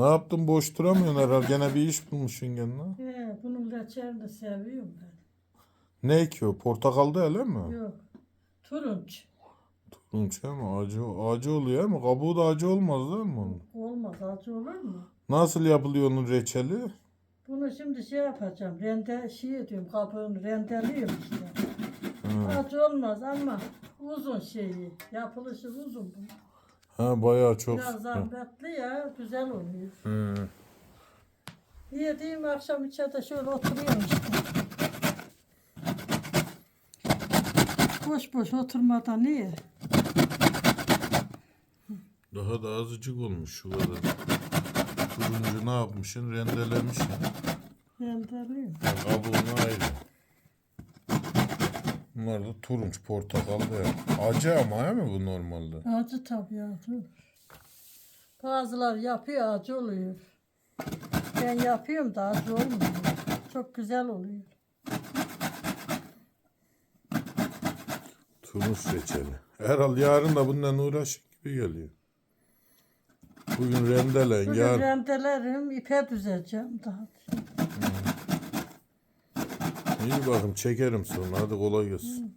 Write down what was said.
Ne yaptın boş duramıyorsun herhalde. Gene bir iş bulmuşsun kendine. He, bunun reçelini seviyorum ben. Ne ki o? Portakalda öyle mi? Yok. Turunç. Turunç he mi? Acı, acı oluyor mu? Kabuğu da acı olmaz değil mi onun? Olmaz acı olur mu? Nasıl yapılıyor onun reçeli? Bunu şimdi şey yapacağım. Rende şey ediyorum kabuğunu rendeliyorum işte. Acı olmaz ama uzun şeyi. Yapılışı uzun bu. Ha bayağı çok. Biraz zahmetli ya. Güzel oluyor. He. Yediğim akşam içeride şöyle oturuyorum işte. Boş boş oturmadan niye? Daha da azıcık olmuş şu kadar. Turuncu ne yapmışsın? Rendelemişsin. Rendeliyorum. Kabuğunu ayrı. Bunlar da turunç, portakal da. Acı ama he mi bu normalde? Acı tabii acı. Bazılar yapıyor acı oluyor. Ben yapıyorum da acı olmuyor. Çok güzel oluyor. Turunç reçeli. Herhalde yarın da bundan uğraşın gibi geliyor. Bugün rendelen, Bugün yarın... rendelerim, ipe düzeceğim daha. İyi bakın çekerim sonra. Hadi kolay gelsin.